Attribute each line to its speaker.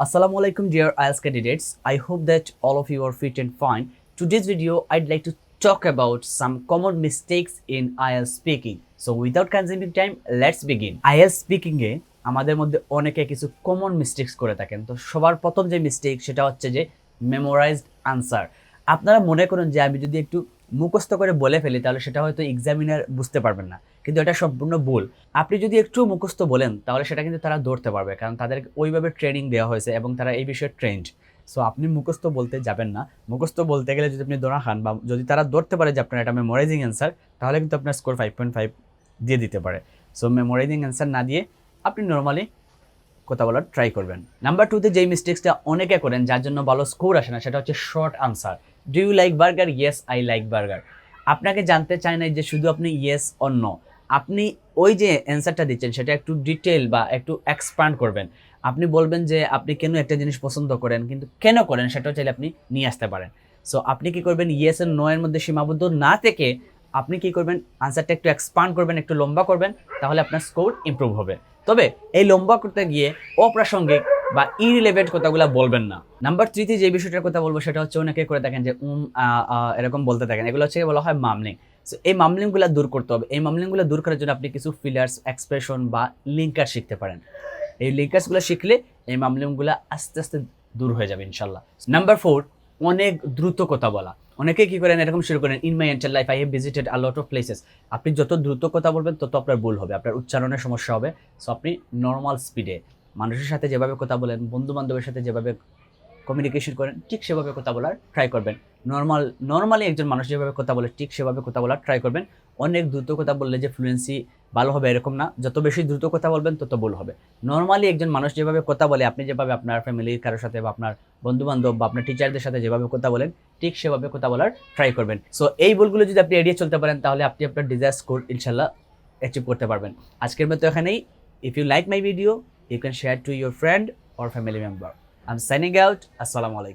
Speaker 1: Assalamu alaikum dear IELTS candidates. I hope that all of you are fit and fine. Today's video I'd like to talk about some common mistakes in IELTS speaking. So without consuming time, let's begin. IELTS speaking এ আমাদের মধ্যে অনেকে কিছু common mistakes করে থাকেন তো সবার প্রথম যে মিস্টেক সেটা হচ্ছে যে মেমোরাইজড আনসার আপনারা মনে করুন যে আমি যদি একটু মুখস্থ করে বলে ফেলি, তাহলে সেটা হয়তো এক্সামিনার বুঝতে পারবেন না। কিন্তু এটা সম্পূর্ণ ভুল। আপনি যদি একটু মুখস্থ বলেন, তাহলে সেটা কিন্তু তারা ধরতে পারবে, কারণ তাদের ওইভাবে ট্রেনিং দেওয়া হয়েছে এবং তারা এই বিষয়ে ট্রেন্ড সো আপনি মুখস্থ বলতে যাবেন না। মুখস্থ বলতে গেলে যদি আপনি দোনা খান বা যদি তারা ধরতে পারে যে আপনার এটা মেমোরাইজিং অ্যান্সার তাহলে কিন্তু আপনার স্কোর ফাইভ পয়েন্ট ফাইভ দিয়ে দিতে পারে। সো মেমোরাইজিং অ্যান্সার না দিয়ে আপনি নর্মালি কথা বলার ট্রাই করবেন। নাম্বার টুতে যেই মিস্টেক্সটা অনেকে করেন, যার জন্য ভালো স্কোর আসে না, সেটা হচ্ছে short answer do you like burger yes I like burger আপনাকে জানতে চায় না যে শুধু আপনি ইয়েস অন্য আপনি ওই যে অ্যান্সারটা দিচ্ছেন, সেটা একটু ডিটেল বা একটু এক্সপান্ড করবেন। আপনি বলবেন যে আপনি কেন একটা জিনিস পছন্দ করেন, কিন্তু কেন করেন সেটাও চাইলে আপনি নিয়ে আসতে পারেন। সো আপনি কি করবেন ইয়েস এর নয়ের মধ্যে সীমাবদ্ধ না থেকে আপনি কি করবেন? আনসারটা একটু এক্সপান্ড করবেন, একটু লম্বা করবেন, তাহলে আপনার স্কোর ইমপ্রুভ হবে। তবে এই লম্বা করতে গিয়ে অপ্রাসঙ্গিক বা ইরিলেভেন্ট কথাগুলো বলবেন না। নাম্বার থ্রিতে যে বিষয়টার কথা বলব সেটা হচ্ছে অনেকে করে থাকেন যে, উম এরকম বলতে থাকেন। এগুলো হচ্ছে বলা হয় মামলিং সো এই মামলিংগুলো দূর করতে হবে। এই মামলিংগুলো দূর করার জন্য আপনি কিছু ফিলার্স এক্সপ্রেশন বা লিঙ্কার শিখতে পারেন। এই লিঙ্কার্সগুলো শিখলে এই মামলিংগুলো আস্তে আস্তে দূর হয়ে যাবে ইনশাল্লাহ। নাম্বার ফোর অনেক দ্রুত কথা বলা। অনেকে কি করেন, এরকম শুরু করেন in my entire life I have visited a lot of places আপনি যত দ্রুত কথা বলবেন, তত আপনার ভুল হবে, আপনার উচ্চারণের সমস্যা হবে। সো আপনি নর্মাল স্পিডে মানুষের সাথে যেভাবে কথা বলেন বন্ধু বান্ধবের সাথে যেভাবে কমিউনিকেশন করেন, ঠিক সেভাবে কথা বলার ট্রাই করবেন। নর্মাল নর্মালি একজন মানুষ যেভাবে কথা বলে, ঠিক সেভাবে কথা বলার ট্রাই করবেন। অনেক দ্রুত কথা বললে যে ফ্লুয়েন্সি ভালো হবে এরকম না। যত বেশি দ্রুত কথা বলবেন, তত ভুল হবে। নর্মালি একজন মানুষ যেভাবে কথা বলে, আপনি যেভাবে আপনার ফ্যামিলির কারোর সাথে বা আপনার বন্ধু বান্ধব বা আপনার টিচারদের সাথে যেভাবে কথা বলেন, ঠিক সেভাবে কথা বলার ট্রাই করবেন। সো এই ভুলগুলো যদি আপনি এড়িয়ে চলতে পারেন, তাহলে আপনি আপনার ডিজায়ার স্কোর ইনশাল্লাহ অ্যাচিভ করতে পারবেন। আজকের মতো এখানেই। If you like my video can share to your friend or family member I am signing out আসসালামু আলাইকুম